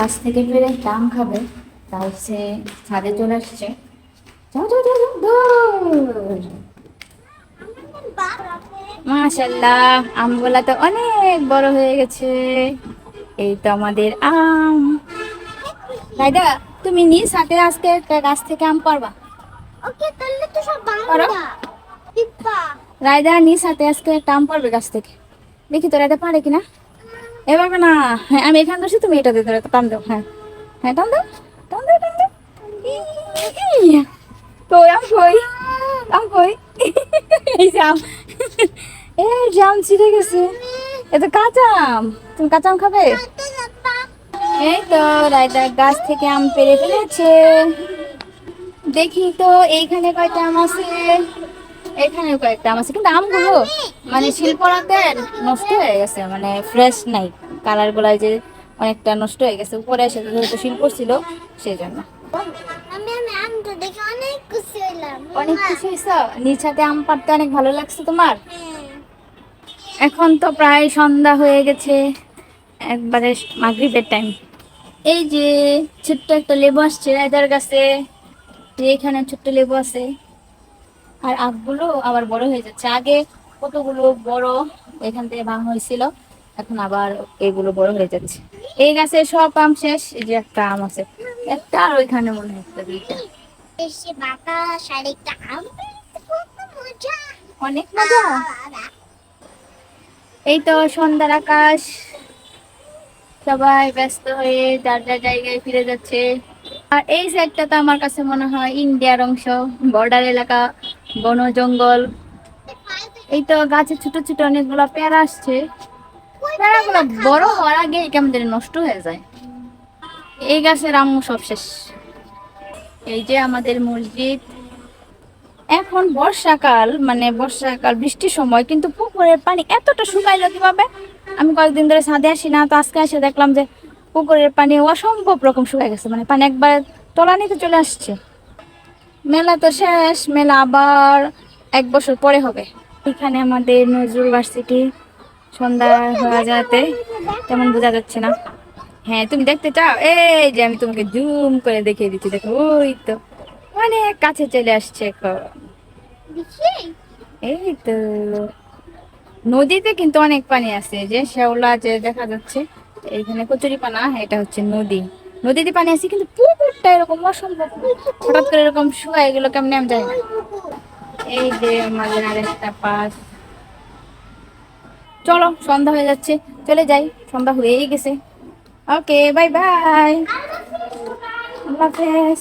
গাছ থেকে পেরে আম খাবে তাই সে ছাদে চলে আসছে। মাশাল্লাহ আমগুলা তো অনেক বড় হয়ে গেছে। এই তো আমাদের আম। রাইদা তুমি নিজ হাতে আজকে একটা গাছ থেকে আম পারবা? ওকে তাহলে তো সব রায়দা নিজ হাতে আজকে একটা আম পারবে গাছ থেকে? দেখি তো রায়দা পারে কিনা। এবার না হ্যাঁ আমি এখানে বসে তুমি এটা দিয়ে ধরো, টান দাও হ্যাঁ। হ্যাঁ টান দাও টান দাও টান দাও। ই- কই আম কই আম কই? এই যে এই যে আম ছিঁড়ে গেছে। এ তো কাঁচা আম। তুমি কাঁচা আম খাবে? এই তো রায়দা গাছ থেকে আম পেরে ফেলেছে। দেখি তো, এইখানে কয়টা আম আছে? এখানেও কয়েকটা আম আছে কিন্তু আমগুলো মানে শিল্পরাতে নষ্ট হয়ে গেছে মানে ফ্রেশ নাই। কালারগুলা যে অনেকটা নষ্ট হয়ে গেছে উপরে এসে যেহেতু শিল্প ছিল সেই জন্য অনেক খুশি খুশি নিচাতে আম পাড়তে অনেক ভালো লাগছে তোমার? হ্যাঁ। এখন তো প্রায় সন্ধ্যা হয়ে গেছে একবারে মাগরিবের টাইম এই যে ছোট্ট একটা লেবু আসছে রায়দার কাছে এখানে ছোট্ট লেবু আছে আর আখগুলো আবার বড় হয়ে যাচ্ছে। আগে কতগুলো বড় এখান থেকে ভাঙ হয়েছিল এখন আবার এগুলো বড় হয়ে যাচ্ছে। এই গাছে সব আম শেষ এই যে একটা আম আছে। একটা আর ওইখানে মনে একটা দুইটা। অনেক মজা। এই তো সন্ধ্যার আকাশ। সবাই ব্যস্ত হয়ে যার যার জায়গায় ফিরে যাচ্ছে। আর এই সাইডটা তো আমার কাছে মনে হয় ইন্ডিয়ার অংশ বর্ডার এলাকা। বন জঙ্গল এই তো গাছে ছোট ছোট অনেকগুলো পেয়ারা আসছে। পেয়ারাগুলো বড় হওয়ার আগে কেমন জানি নষ্ট হয়ে যায়। এই গাছের আম সব শেষ। এই যে আমাদের মসজিদ। এখন বর্ষাকাল মানে বর্ষাকাল, বৃষ্টির সময় কিন্তু পুকুরের পানি এতটা শুকাইলো কীভাবে? আমি কয়েকদিন ধরে ছাদে আসি না, তো আজকে এসে দেখলাম যে পুকুরের পানি অসম্ভব রকম শুকাই গেছে। মানে পানি একবার তলানিতে চলে আসছে। মেলা তো শেষ মেলা আবার এক বছর পরে হবে। এখানে আমাদের নজরুল ভার্সিটি সন্ধ্যা হয়ে যাতে তেমন বোঝা যাচ্ছে না। হ্যাঁ তুমি দেখতে চাও? এই যে আমি তোমাকে জুম করে দেখিয়ে দিচ্ছি দেখো ওই তো। অনেক কাছে চলে আসছে এখন। এই তো। নদীতে কিন্তু অনেক পানি আছে যে শ্যাওলা যে দেখা যাচ্ছে এইখানে কচুরি পানা এটা হচ্ছে নদী। নদীতে পানি আসি কিন্তু পুকুরটা এরকম অসম্ভব। হঠাৎ করে এরকম শুকায় গেল, কেমনে আমি যাই না। এই যে আমাদের আরেকটা পাস। চলো, সন্ধ্যা হয়ে যাচ্ছে, চলে যাই, সন্ধ্যা হয়েই গেছে। ওকে বাই বাই আল্লাহ হাফেজ।